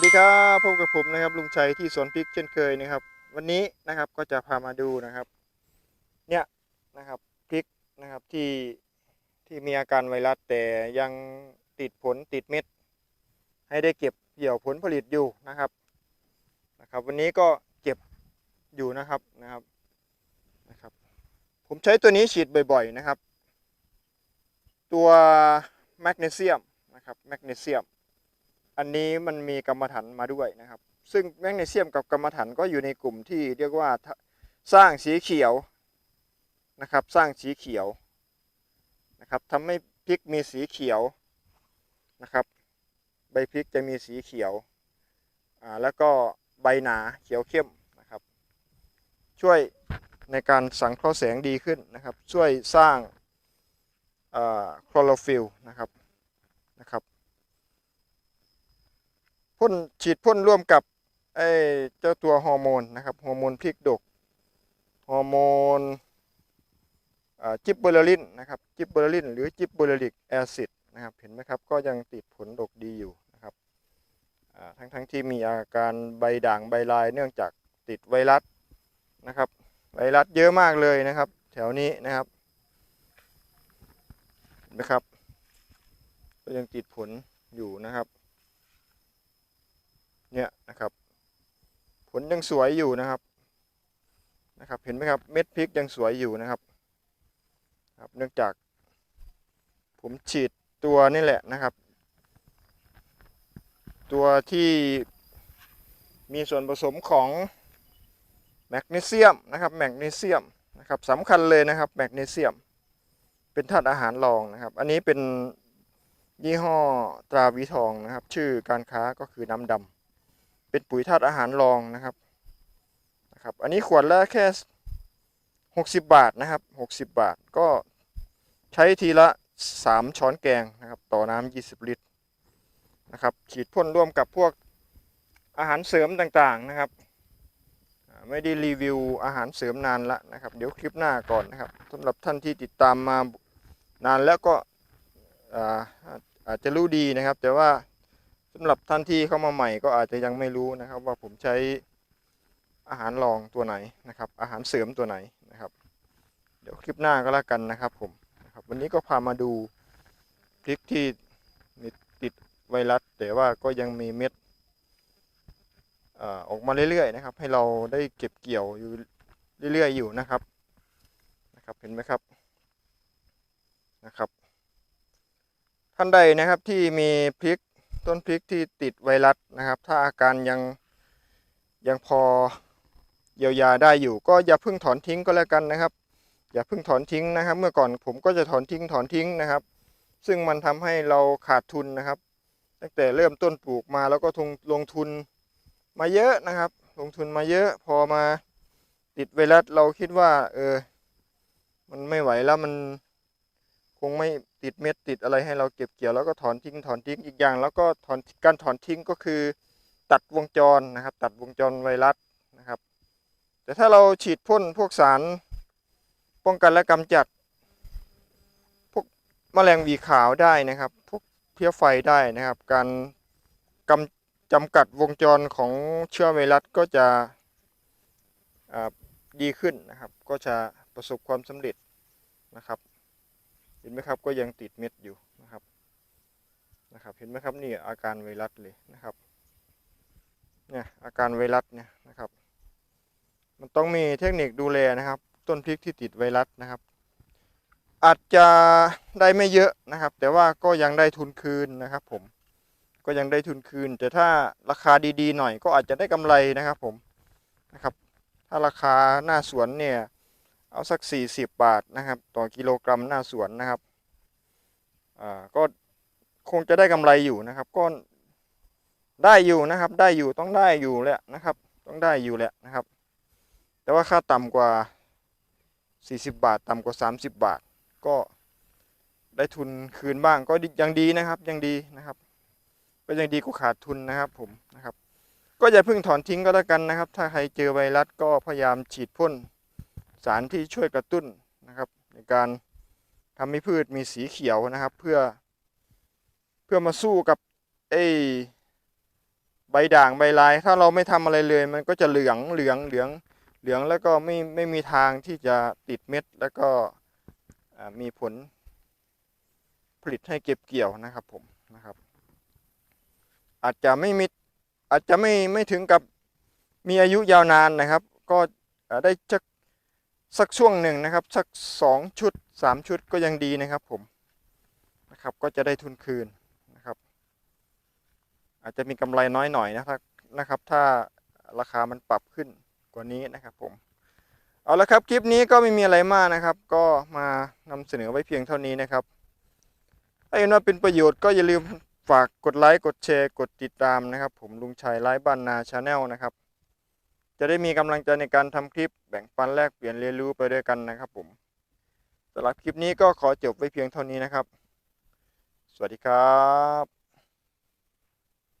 วัสดีครับพบกับผมนะครับลุงชัยที่สวนพริกเช่นเคยนะครับ วันนี้นะครับก็จะพามาดูนะครับ เนี่ยนะครับพริกนะครับที่ที่มีอาการไวรัสแต่ยังติดผลติดเม็ด ให้ได้เก็บเกี่ยวผลผลิตอยู่นะครับนะครับ วันนี้ก็เก็บอยู่นะครับนะครับนะครับ ผมใช้ตัวนี้ฉีดบ่อย ๆนะครับ ตัวแมกนีเซียมนะครับแมกนีเซียม อันนี้มันมีกรรมฐานมาด้วยนะครับ ซึ่งแมกนีเซียมกับกรรมฐานก็อยู่ในกลุ่มที่เรียกว่าสร้างสีเขียวนะครับ สร้างสีเขียวนะครับทำให้พริกมีสีเขียวนะครับ ใบพริกจะมีสีเขียวอ่าแล้วก็ใบหนาเขียวเข้มนะครับ ช่วยในการสังเคราะห์แสงดีขึ้นนะครับ ช่วยสร้างคลอโรฟิลนะครับนะครับ พ่นฉีดพ่นร่วมกับไอ้เจ้าตัวฮอร์โมนนะครับฮอร์โมนพริกดกฮอร์โมนจิบเบอร์ลินนะครับจิบเบอร์ลินหรือจิบเบอร์ลิกแอซิดนะครับเห็นไหมครับก็ยังติดผลดกดีอยู่นะครับทั้งทั้งที่มีอาการใบด่างใบลายเนื่องจากติดไวรัสนะครับ ไวรัสเยอะมากเลยนะครับ แถวนี้นะครับเห็นไหมครับก็ยังติดผลอยู่นะครับ เนี่ยนะครับ ผล ยังสวยอยู่นะครับนะครับ เห็นไหมครับเม็ดพริกยังสวยอยู่นะครับครับเนื่องจาก ผมฉีดตัวนี่แหละนะครับ ตัวที่มีส่วนผสมของแมกนีเซียมนะครับแมกนีเซียมนะครับสำคัญเลยนะครับแมกนีเซียม เป็นธาตุอาหารรองนะครับ อันนี้เป็นยี่ห้อตราวีทองนะครับ ชื่อการค้าก็คือน้ำดำ เป็นปุ๋ยธาตุอาหารรองนะครับนะครับ อันนี้ขวดละแค่60 บาทนะครับ 60 บาทก็ใช้ทีละ 3 ช้อนแกงนะครับ ต่อน้ำ20 ลิตรนะครับ ฉีดพ่นร่วมกับพวกอาหารเสริมต่างๆนะครับ ไม่ได้รีวิวอาหารเสริมนานละนะครับ เดี๋ยวคลิปหน้าก่อนนะครับสำหรับท่านที่ติดตามมานานแล้วก็อาอาจจะรู้ดีนะครับ แต่ว่า สำหรับท่านที่เข้ามาใหม่ก็อาจจะยังไม่รู้นะครับ ว่าผมใช้อาหารรองตัวไหนนะครับ อาหารเสริมตัวไหนนะครับ เดี๋ยวคลิปหน้าก็แล้วกันนะครับผมนะครับวันนี้ก็พามาดูพริกที่มีติดไวรัส แต่ว่าก็ยังมีเม็ดอออกมาเรื่อยๆนะครับ ให้เราได้เก็บเกี่ยวอยู่เรื่อยๆอยู่นะครับนะครับเห็นไหมครับนะครับ ท่านใดนะครับที่มีพริก ต้นพริกที่ติดไวรัสนะครับ ถ้าอาการยังยังพอเยียวยาได้อยู่ ก็อย่าเพิ่งถอนทิ้งก็แล้วกันนะครับ อย่าเพิ่งถอนทิ้งนะครับ เมื่อก่อนผมก็จะถอนทิ้งถอนทิ้งนะครับ ซึ่งมันทำให้เราขาดทุนนะครับ ตั้งแต่เริ่มต้นปลูกมาแล้วก็ทุนลงทุนมาเยอะนะครับ ลงทุนมาเยอะพอมาติดไวรัสเราคิดว่า เออ มันไม่ไหวแล้วมัน คงไม่ติดเม็ดติดอะไรให้เราเก็บเกี่ยวแล้วก็ถอนทิ้งถอนทิ้งอีกอย่าง แล้วก็ถอนการถอนทิ้งก็คือ ตัดวงจรนะครับ ตัดวงจรไวรัสนะครับ แต่ถ้าเราฉีดพ่นพวกสารป้องกันและกำจัด พวกแมลงวีขาวได้นะครับ พวกเพี้ยไฟได้นะครับ การกำจำกัดวงจรของเชื้อไวรัสก็จะดีขึ้นนะครับ ก็จะประสบความสำเร็จนะครับ เห็นไหมครับก็ยังติดเม็ดอยู่นะครับนะครับ เห็นไหมครับนี่อาการไวรัสเลยนะครับเนี่ยอาการไวรัสเนี่ยนะครับ มันต้องมีเทคนิคดูแลนะครับ ต้นพริกที่ติดไวรัสนะครับ อาจจะได้ไม่เยอะนะครับ แต่ว่าก็ยังได้ทุนคืนนะครับ ผมก็ยังได้ทุนคืน แต่ถ้าราคาดีๆหน่อยก็อาจจะได้กำไรนะครับ ผมนะครับ ถ้าราคาหน้าสวนเนี่ย เอาสัก 40 บาทนะครับ ต่อกิโลกรัมหน้าสวนนะครับอ่าก็คงจะได้กำไรอยู่นะครับก็ได้อยู่นะครับ ได้อยู่ต้องได้อยู่แหละนะครับ ต้องได้อยู่แหละนะครับ แต่ว่าค่าต่ำกว่า 40 บาท ต่ำกว่า 30 บาท ก็ได้ทุนคืนบ้างก็ยังดีนะครับยังดีนะครับ ก็ยังดีกว่าขาดทุนนะครับผมนะครับ ก็อย่าเพิ่งถอนทิ้งก็แล้วกันนะครับ ถ้าใครเจอไวรัสก็พยายามฉีดพ่นารที่ช่วยกระตุ้นนะครับในการทำให้พืชมีสีเขียวนะครับ เพื่อเพื่อมาสู้กับไอ้ใบด่างใบลาย ถ้าเราไม่ทำอะไรเลย มันก็จะเหลืองเหลืองเหลืองเหลืองแล้วก็ไม่ไม่มีทางที่จะติดเม็ดแล้วก็มีผลผลิตให้เก็บเกี่ยวนะครับผมนะครับ อาจจะไม่มีอาจจะไม่ไม่ถึงกับมีอายุยาวนานนะครับ ก็ได้สัก สักช่วงหนึ่งนะครับ สักสองชุดสามชุดก็ยังดีนะครับผมนะครับก็จะได้ทุนคืนนะครับ อาจจะมีกำไรน้อยหน่อยนะครับนะครับ ถ้าราคามันปรับขึ้นกว่านี้นะครับผมเอาละครับคลิปนี้ก็ไม่มีอะไรมากนะครับ ก็มานำเสนอไว้เพียงเท่านี้นะครับถ้าเห็นว่าเป็นประโยชน์ก็อย่าลืมฝากกดไลค์กดแชร์กดติดตามนะครับ ผมลุงชัยไลฟ์บ้านนาชาแนลนะครับ จะได้มีกำลังใจในการทำคลิปแบ่งปันแลกเปลี่ยนเรียนรู้ไปด้วยกันนะครับผมสำหรับคลิปนี้ก็ขอจบไว้เพียงเท่านี้นะครับ สวัสดีครับ